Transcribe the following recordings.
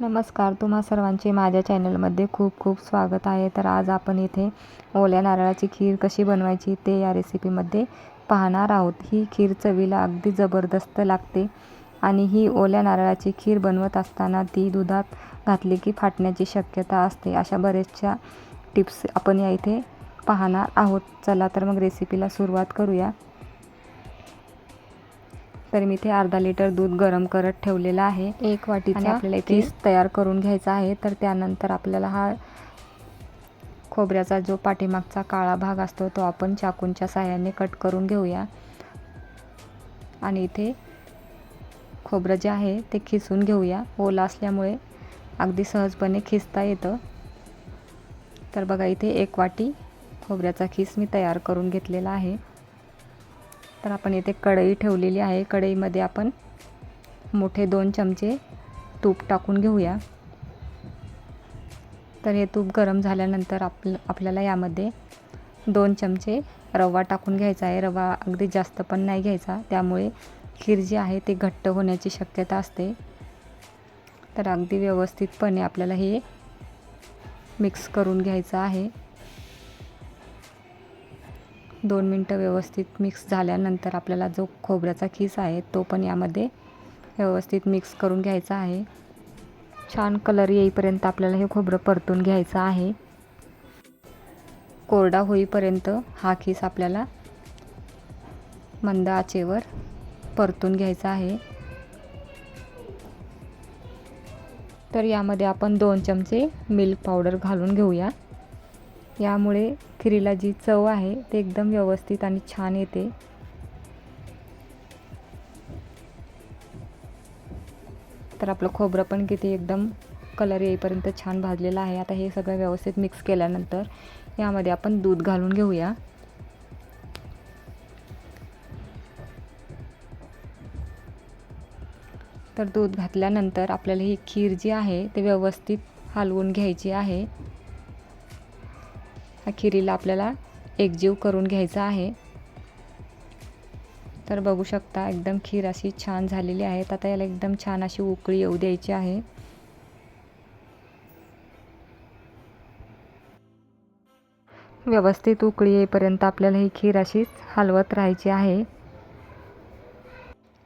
नमस्कार तुम्हा सर्वांचे माझ्या चॅनलमध्ये खूप खूप स्वागत आहे. तर आज आपण इथे ओल्या नारळाची खीर कशी बनवायची ते या रेसिपीमध्ये पाहणार आहोत. ही खीर चवीला अगदी जबरदस्त लागते आणि ही ओल्या नारळाची खीर बनवत असताना ती दुधात घातली की फाटण्याची शक्यता असते. अशा बऱ्याचशा टिप्स आपण या इथे पाहणार आहोत. चला तर मग रेसिपीला सुरुवात करूया. तर मी इथे अर्धा लिटर दूध गरम करत ठेवलेलं आहे. एक वाटीचा आपल्याला इथे तयार करून घ्यायचा आहे. तर त्यानंतर आपल्याला हा खोबऱ्याचा जो पाठीमागचा काळा भाग असतो तो आपण चाकूंच्या साह्याने कट करून घेऊया. आणि इथे खोबरं जे आहे ते खिसून घेऊया. ओला असल्यामुळे अगदी सहजपणे खिसता येतं. तर बघा इथे एक वाटी खोबऱ्याचा खीस मी तयार करून घेतलेला आहे. तर आपण इथे कढई ठेवलेली आहे. कढईमध्ये आपण मोठे दोन चमचे तूप टाकून घेऊया. तर हे तूप गरम झाल्यानंतर आप आपल्याला यामध्ये दोन चमचे रवा टाकून घ्यायचा आहे. रवा अगदी जास्त पण नाही घ्यायचा. त्यामुळे खीर जी आहे ती घट्ट होण्याची शक्यता असते. तर अगदी व्यवस्थितपणे आपल्याला हे मिक्स करून घ्यायचं आहे. दोन मिनटं व्यवस्थित मिक्स झाल्यानंतर आपल्याला जो खोबऱ्याचा खीस आहे तो पण यामध्ये व्यवस्थित मिक्स करून घ्यायचा आहे. छान कलर येईपर्यंत आपल्याला हे खोबरं परतून घ्यायचं आहे. कोरडा होईपर्यंत हा खीस आपल्याला मंद आचेवर परतून घ्यायचा आहे. तर यामध्ये आपण दोन चमचे मिल्क पावडर घालून घेऊया. यामुळे खिरीला जी चव आहे ते एकदम व्यवस्थित आणि छान येते. तर आपलं खोबरं पण किती एकदम कलर येईपर्यंत छान भाजलेलं आहे. आता हे सगळं व्यवस्थित मिक्स केल्यानंतर यामध्ये आपण दूध घालून घेऊया. तर दूध घातल्यानंतर आपल्याला ही खीर जी आहे ते व्यवस्थित हलवून घ्यायची आहे. ह्या खिरीला आपल्याला एकजीव करून घ्यायचा आहे. तर बघू शकता एकदम खीर अशी छान झालेली आहे. आता याला एकदम छान अशी उकळी येऊ द्यायची आहे. व्यवस्थित उकळी येईपर्यंत आपल्याला ही खीर अशीच हलवत राहायची आहे.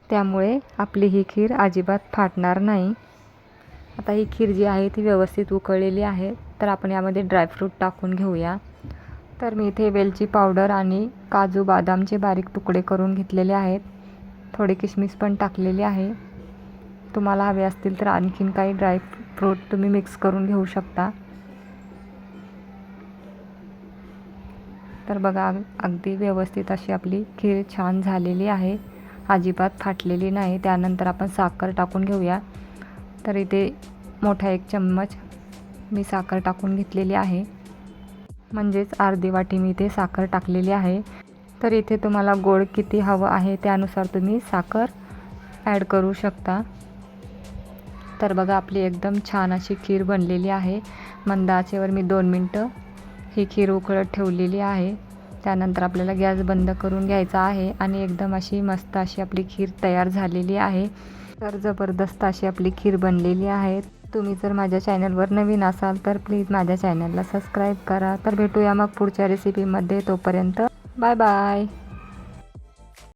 त्यामुळे आपली ही खीर अजिबात फाटणार नाही. आता ही खीर जी आहे ती व्यवस्थित उकळलेली आहे. तर आपण यामध्ये ड्रायफ्रूट टाकून घेऊया. तर मी इथे वेलची पावडर आणि काजू बदामचे बारीक तुकडे करून घेतलेले आहेत. थोडे किशमिश पण टाकलेले आहे. तुम्हाला हवे असतील तर आणखीन काही ड्राय फ्रूट तुम्ही मिक्स करून घेऊ शकता. तर बघा अगदी व्यवस्थित अशी आपली खीर छान झालेली आहे. अजिबात फाटलेली नाही. त्यानंतर आपण साखर टाकून घेऊया. तर इथे मोठा एक चम्मच मी साखर टाकून घेतलेली आहे. म्हणजेच अर्धी वाटी मी इथे साखर टाकलेली आहे. तर इथे तुम्हाला गोड किती हवं आहे त्यानुसार तुम्ही साखर ॲड करू शकता. तर बघा आपली एकदम छान अशी खीर बनलेली आहे. मंद आचेवर मी दोन मिनटं ही खीर उकळत ठेवलेली आहे. त्यानंतर आपल्याला गॅस बंद करून घ्यायचा आहे आणि एकदम अशी मस्त अशी आपली खीर तयार झालेली आहे. तर जबरदस्त अशी आपली खीर बनलेली आहे. तुम्ही जर माझ्या चॅनलवर नवीन असाल तर प्लीज माझ्या चॅनलला सबस्क्राईब करा. तर भेटूया मग पुढच्या रेसिपीमध्ये तोपर्यंत. Bye bye